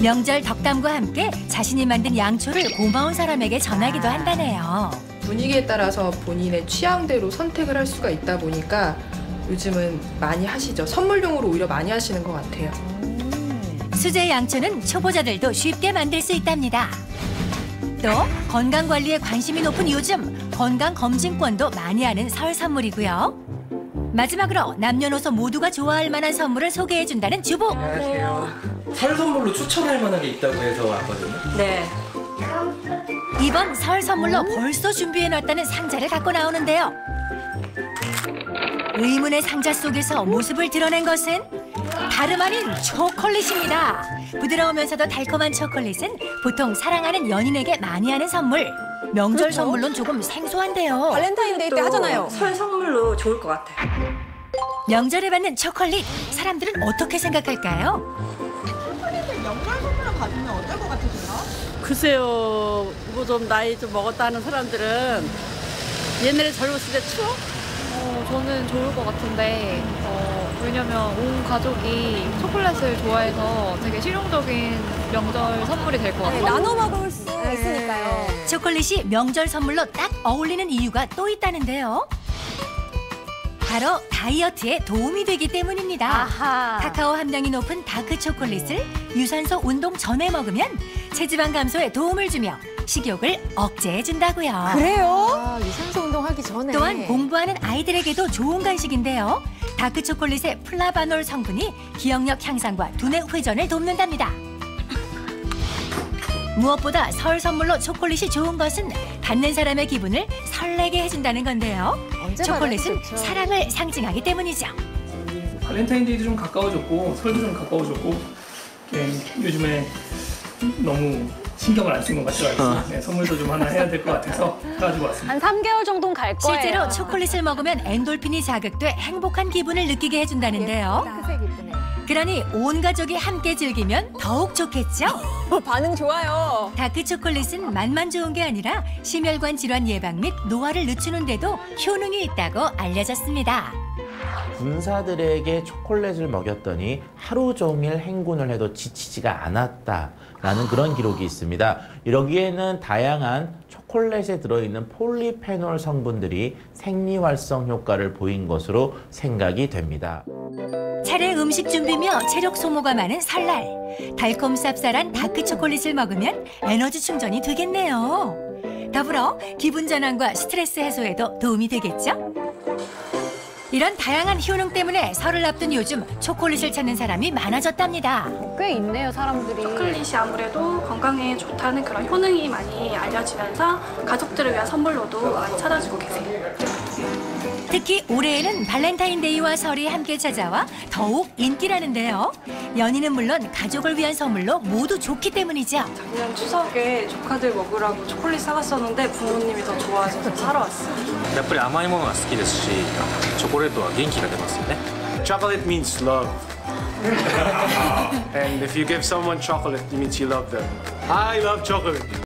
명절 덕담과 함께 자신이 만든 양초를 고마운 사람에게 전하기도 한다네요. 분위기에 따라서 본인의 취향대로 선택을 할 수가 있다 보니까 요즘은 많이 하시죠. 선물용으로 오히려 많이 하시는 것 같아요. 수제 양초는 초보자들도 쉽게 만들 수 있답니다. 또 건강 관리에 관심이 높은 요즘 건강 검진권도 많이 하는 설 선물이고요. 마지막으로 남녀노소 모두가 좋아할 만한 선물을 소개해 준다는 주부. 안녕하세요. 설 선물로 추천할 만한 게 있다고 해서 왔거든요. 네. 이번 설 선물로 벌써 준비해 놨다는 상자를 갖고 나오는데요. 의문의 상자 속에서 모습을 드러낸 것은 다름 아닌 초콜릿입니다. 부드러우면서도 달콤한 초콜릿은 보통 사랑하는 연인에게 많이 하는 선물. 명절 선물로는 조금 생소한데요. 발렌타인데이 때 하잖아요. 설 선물로 좋을 것 같아요. 명절에 받는 초콜릿, 사람들은 어떻게 생각할까요? 글쎄요, 뭐좀 나이 좀 먹었다 하는 사람들은 옛날에 젊었을 때 추억? 어, 저는 좋을 것 같은데 어, 왜냐면 온 가족이 초콜릿을 좋아해서 되게 실용적인 명절 선물이 될것 네, 같아요. 나눠 먹을 수 있으니까요. 초콜릿이 명절 선물로 딱 어울리는 이유가 또 있다는데요. 바로 다이어트에 도움이 되기 때문입니다. 아하. 카카오 함량이 높은 다크 초콜릿을 유산소 운동 전에 먹으면 체지방 감소에 도움을 주며 식욕을 억제해 준다고요. 그래요? 아, 유산소 운동하기 전에. 또한 공부하는 아이들에게도 좋은 간식인데요. 다크 초콜릿의 플라바놀 성분이 기억력 향상과 두뇌 회전을 돕는답니다. 무엇보다 설 선물로 초콜릿이 좋은 것은 받는 사람의 기분을 설레게 해준다는 건데요. 초콜릿은. 사랑을 상징하기 때문이죠. 발렌타인데이도 좀 가까워졌고 설도 좀 가까워졌고 네, 요즘에 너무 신경을 안 쓴 것 같아요. 네, 선물도 좀 하나 해야 될 것 같아서 가지고 왔습니다. 한 3개월 정도는 갈 거예요. 실제로 초콜릿을 먹으면 엔돌핀이 자극돼 행복한 기분을 느끼게 해준다는데요. 이쁘네. 그러니 온 가족이 함께 즐기면 더욱 좋겠죠? 반응 좋아요. 다크 초콜릿은 맛만 좋은 게 아니라 심혈관 질환 예방 및 노화를 늦추는 데도 효능이 있다고 알려졌습니다. 군사들에게 초콜릿을 먹였더니 하루 종일 행군을 해도 지치지가 않았다라는 그런 기록이 있습니다. 여기에는 다양한 초콜릿에 들어있는 폴리페놀 성분들이 생리활성 효과를 보인 것으로 생각이 됩니다. 차례 음식 준비며 체력 소모가 많은 설날. 달콤 쌉쌀한 다크 초콜릿을 먹으면 에너지 충전이 되겠네요. 더불어 기분 전환과 스트레스 해소에도 도움이 되겠죠? 이런 다양한 효능 때문에 설을 앞둔 요즘 초콜릿을 찾는 사람이 많아졌답니다. 꽤 있네요, 사람들이. 초콜릿이 아무래도 건강에 좋다는 그런 효능이 많이 알려지면서 가족들을 위한 선물로도 많이 찾아주고 계세요. 특히 올해에는 발렌타인데이와 설이 함께 찾아와 더욱 인기라는데요. 연인은 물론 가족을 위한 선물로 모두 좋기 때문이죠. 작년 추석에 조카들 먹으라고 초콜릿 사갔었는데 부모님이 더 좋아하셔서 사러 왔어요. やっぱり甘いものが好きですしチョコレートは元気が出ますよね Chocolate means love and if you give someone chocolate it means you love them I love chocolate